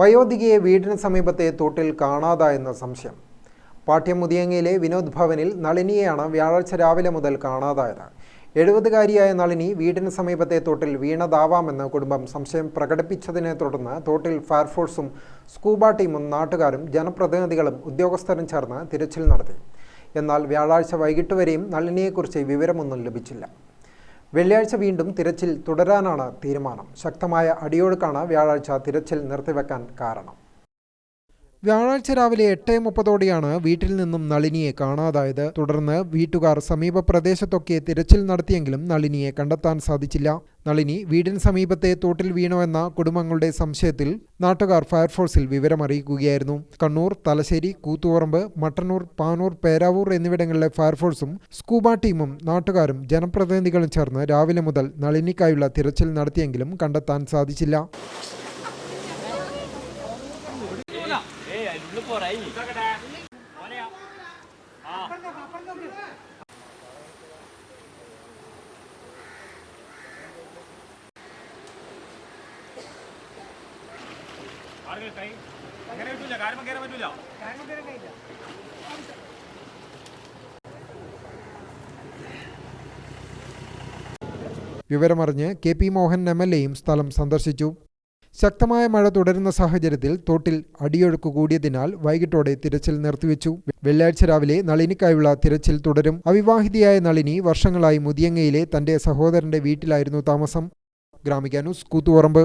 വയോധികയെ വീടിന് സമീപത്തെ തോട്ടിൽ കാണാതായെന്ന സംശയം. പാട്യമുതിയങ്ങയിലെ വിനോദ് ഭവനിൽ നളിനിയെയാണ് വ്യാഴാഴ്ച രാവിലെ മുതൽ കാണാതായത്. എഴുപതുകാരിയായ നളിനി വീടിന് സമീപത്തെ തോട്ടിൽ വീണതാവാമെന്ന് കുടുംബം സംശയം പ്രകടിപ്പിച്ചതിനെ തുടർന്ന് തോട്ടിൽ ഫയർഫോഴ്സും സ്കൂബ ടീമും നാട്ടുകാരും ജനപ്രതിനിധികളും ഉദ്യോഗസ്ഥരും ചേർന്ന് തിരച്ചിൽ നടത്തി. എന്നാൽ വ്യാഴാഴ്ച വൈകിട്ട് വരെയും നളിനിയെക്കുറിച്ച് വിവരമൊന്നും ലഭിച്ചില്ല. വെള്ളിയാഴ്ച വീണ്ടും തിരച്ചിൽ തുടരാനാണ് തീരുമാനം. ശക്തമായ അടിയൊഴുക്കാണ് വ്യാഴാഴ്ച തിരച്ചിൽ നിർത്തിവെക്കാൻ കാരണം. വ്യാഴാഴ്ച രാവിലെ എട്ട് മുപ്പതോടെയാണ് വീട്ടിൽ നിന്നും നളിനിയെ കാണാതായത്. തുടർന്ന് വീട്ടുകാർ സമീപ പ്രദേശത്തൊക്കെ തിരച്ചിൽ നടത്തിയെങ്കിലും നളിനിയെ കണ്ടെത്താൻ സാധിച്ചില്ല. നളിനി വീടിന് സമീപത്തെ തോട്ടിൽ വീണോ എന്ന കുടുംബങ്ങളുടെ സംശയത്തിൽ നാട്ടുകാർ ഫയർഫോഴ്സിൽ വിവരമറിയിക്കുകയായിരുന്നു. കണ്ണൂർ തലശ്ശേരി കൂത്തുപറമ്പ് മട്ടന്നൂർ പാനൂർ പേരാവൂർ എന്നിവിടങ്ങളിലെ ഫയർഫോഴ്സും സ്കൂബ ടീമും നാട്ടുകാരും ജനപ്രതിനിധികളും ചേർന്ന് രാവിലെ മുതൽ നളിനിക്കായുള്ള തിരച്ചിൽ നടത്തിയെങ്കിലും കണ്ടെത്താൻ സാധിച്ചില്ല. ഏയ് അതിനുള്ളിൽ പോരായി. കൈ അങ്ങനെ പറ്റൂല കാര്യം കയറാൻ പറ്റൂല. വിവരമറിഞ്ഞ് K P Mohan M L എയും സ്ഥലം സന്ദർശിച്ചു. ശക്തമായ മഴ തുടരുന്ന സാഹചര്യത്തിൽ തോട്ടിൽ അടിയൊഴുക്ക് കൂടിയതിനാൽ വൈകിട്ടോടെ തിരച്ചിൽ നിർത്തിവെച്ചു. വെള്ളിയാഴ്ച രാവിലെ നളിനിക്കായുള്ള തിരച്ചിൽ തുടരും. അവിവാഹിതയായ നളിനി വർഷങ്ങളായി മുതിയങ്ങയിലെ തന്റെ സഹോദരന്റെ വീട്ടിലായിരുന്നു താമസം. ഗ്രാമിക കൂത്തുപറമ്പ്.